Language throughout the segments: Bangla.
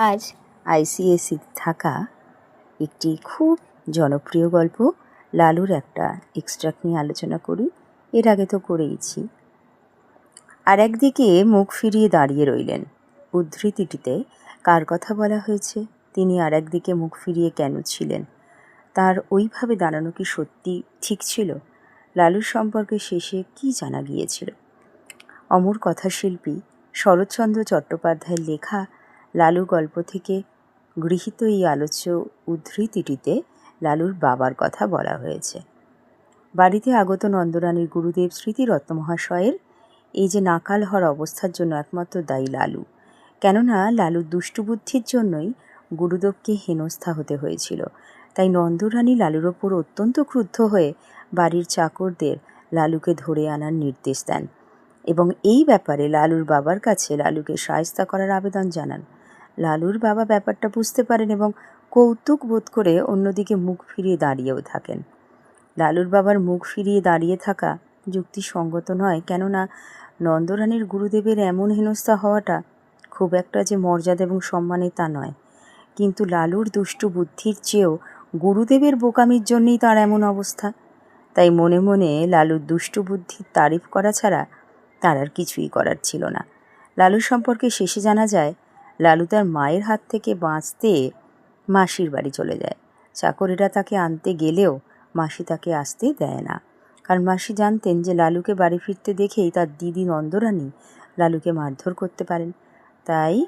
আজ আইসিএসি থাকা একটি খুব জনপ্রিয় গল্প। লালুর একটা এক্সট্রাক্ট নিয়ে আলোচনা করি। এর আগে তো করেইছি। আর একদিকে মুখ ফিরিয়ে দাঁড়িয়ে রইলেন। উদ্ধৃতিটিতে কার কথা বলা হয়েছে? তিনি আর একদিকে মুখ ফিরিয়ে কেন ছিলেন? তার ওইভাবে দাঁড়ানো কি সত্যি ঠিক ছিল? লালুর সম্পর্কে শেষে কি জানা গিয়েছিল? অমর কথাশিল্পী শরৎচন্দ্র চট্টোপাধ্যায়ের লেখা লালু গল্প থেকে গৃহীত এই আলোচ্য উদ্ধৃতিটিতে লালুর বাবার কথা বলা হয়েছে। বাড়িতে আগত নন্দরানীর গুরুদেব স্মৃতিরত্ন মহাশয়ের এই যে নাকাল হওয়ার অবস্থার জন্য একমাত্র দায়ী লালু, কেননা লালুর দুষ্টুবুদ্ধির জন্যই গুরুদেবকে হেনস্থা হতে হয়েছিল। তাই নন্দরানী লালুর ওপর অত্যন্ত ক্রুদ্ধ হয়ে বাড়ির চাকরদের লালুকে ধরে আনার নির্দেশ দেন এবং এই ব্যাপারে লালুর বাবার কাছে লালুকে সায়স্তা করার আবেদন জানান। লালুর বাবা ব্যাপারটা বুঝতে পারেন এবং কৌতুক বোধ করে অন্যদিকে মুখ ফিরিয়ে দাঁড়িয়েও থাকেন। লালুর বাবার মুখ ফিরিয়ে দাঁড়িয়ে থাকা যুক্তিসঙ্গত নয়, কেননা নন্দরানীর গুরুদেবের এমন হেনস্থা হওয়াটা খুব একটা যে মর্যাদা এবং সম্মানে তা নয়। কিন্তু লালুর দুষ্টু বুদ্ধির চেয়েও গুরুদেবের বোকামির জন্যই তার এমন অবস্থা। তাই মনে মনে লালুর দুষ্টু বুদ্ধির তারিফ করা ছাড়া তার আর কিছুই করার ছিল না। লালু সম্পর্কে শেষে জানা যায় লালু তার মায়ের হাত থেকে বাঁচতে মাসির বাড়ি চলে যায়। চাকরেরা তাকে আনতে গেলেও মাসি তাকে আসতে দেয় না। কারণ মাসি জানতেন যে লালুকে বাড়ি ফিরতে দেখেই তার দিদি নন্দরানী লালুকে মারধর করতে পারেন। তাই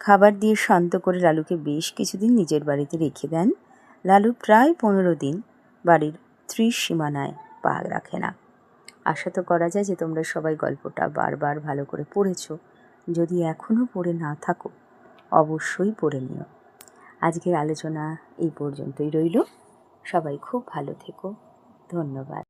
খাবার দিয়ে শান্ত করে লালুকে বেশ কিছুদিন নিজের বাড়িতে রেখে দেন। লালু প্রায় পনেরো দিন বাড়ির ত্রিশ সীমানায় পা রাখে না। আশা তো করা যায় যে তোমরা সবাই গল্পটা বারবার ভালো করে পড়েছো। যদি এখনও পড়ে না থাকো, অবশ্যই পড়ে নিও। আজকের আলোচনা এই পর্যন্তই রইল। সবাই খুব ভালো থেকো। ধন্যবাদ।